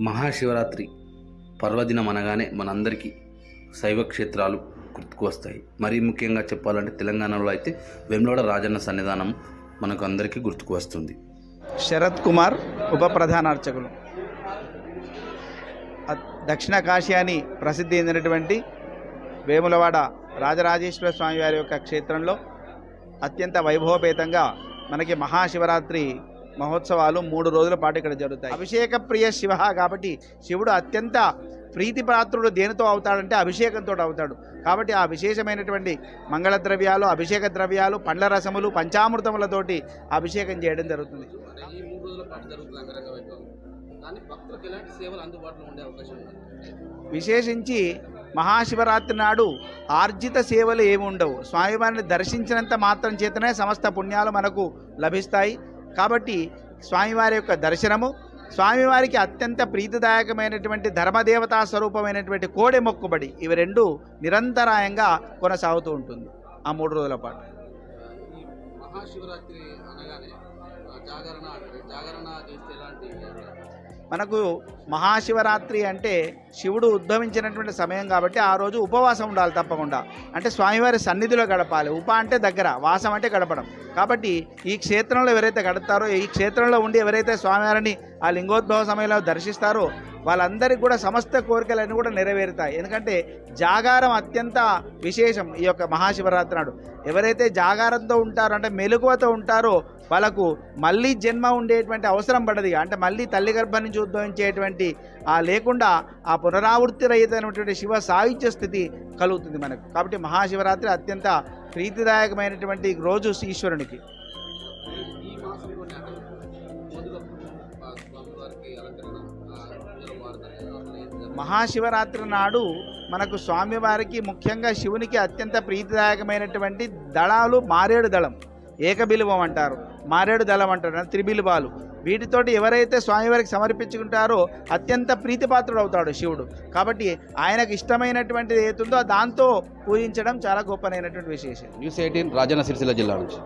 మహాశివరాత్రి పర్వదినం అనగానే మనందరికీ శైవ క్షేత్రాలు గుర్తుకు వస్తాయి మరీ ముఖ్యంగా చెప్పాలంటే తెలంగాణలో అయితే వెమ్లోడ రాజన్న సన్నిధానం మనకు అందరికీ గుర్తుకు వస్తుంది శరత్ కుమార్ ఉప ప్రధాన అర్చకులు. దక్షిణ కాశీ అని ప్రసిద్ధి చెందినటువంటి వేములవాడ రాజరాజేశ్వర స్వామివారి యొక్క క్షేత్రంలో అత్యంత వైభవపేతంగా మనకి మహాశివరాత్రి మహోత్సవాలు మూడు రోజుల పాటు ఇక్కడ జరుగుతాయి. అభిషేక ప్రియ శివ కాబట్టి శివుడు అత్యంత ప్రీతిపాత్రుడు దేనితో అవుతాడంటే అభిషేకంతో అవుతాడు. కాబట్టి ఆ విశేషమైనటువంటి మంగళ ద్రవ్యాలు అభిషేక ద్రవ్యాలు పండ్ల రసములు పంచామృతములతోటి అభిషేకం చేయడం జరుగుతుంది. విశేషించి మహాశివరాత్రి నాడు ఆర్జిత సేవలు ఏమి ఉండవు. స్వామివారిని దర్శించినంత మాత్రం చేతనే సమస్త పుణ్యాలు మనకు లభిస్తాయి. కాబట్టి స్వామివారి యొక్క దర్శనము స్వామివారికి అత్యంత ప్రీతిదాయకమైనటువంటి ధర్మదేవతా స్వరూపమైనటువంటి కోడె మొక్కుబడి ఇవి రెండు నిరంతరాయంగా కొనసాగుతూ ఉంటుంది ఆ మూడు రోజుల పాటు. ఈ మహాశివరాత్రి అనగానే ఆ, జాగరణ అంటారు. జాగరణ చేస్తే ఎలాంటి మనకు మహాశివరాత్రి అంటే శివుడు ఉద్భవించినటువంటి సమయం కాబట్టి ఆ రోజు ఉపవాసం ఉండాలి తప్పకుండా. అంటే స్వామివారి సన్నిధిలో గడపాలి. ఉప అంటే దగ్గర వాసం అంటే గడపడం. కాబట్టి ఈ క్షేత్రంలో ఎవరైతే గడుపుతారో ఈ క్షేత్రంలో ఉండి ఎవరైతే స్వామివారిని ఆ లింగోద్భవ సమయంలో దర్శిస్తారో వాళ్ళందరికీ కూడా సమస్త కోరికలన్నీ కూడా నెరవేరుతాయి. ఎందుకంటే జాగారం అత్యంత విశేషం ఈ యొక్క మహాశివరాత్రి నాడు. ఎవరైతే జాగారంతో ఉంటారో అంటే మెలకువతో ఉంటారో వాళ్ళకు మళ్ళీ జన్మ ఉండేటువంటి అవసరం పడదు అంటే మళ్ళీ తల్లి గర్భం నుంచి ఉద్భవించేటువంటి ఆ లేకుండా ఆ పునరావృత్తి రహితమైనటువంటి శివ సాహిత్య స్థితి కలుగుతుంది మనకు. కాబట్టి మహాశివరాత్రి అత్యంత ప్రీతిదాయకమైనటువంటి రోజు ఈశ్వరునికి. మహాశివరాత్రి నాడు మనకు స్వామివారికి ముఖ్యంగా శివునికి అత్యంత ప్రీతిదాయకమైనటువంటి దళాలు మారేడు దళం ఏకబిలువం అంటారు. మారేడు దళం అంటారు అంటే వీటితోటి ఎవరైతే స్వామివారికి సమర్పించుకుంటారో అత్యంత ప్రీతిపాత్రుడు అవుతాడు శివుడు. కాబట్టి ఆయనకు ఇష్టమైనటువంటిది ఏతుందో దాంతో పూజించడం చాలా గొప్పనైనటువంటి విశేషం. న్యూస్ ఎయిటీన్ రాజన్న సిరిసిల్ల జిల్లా నుంచి.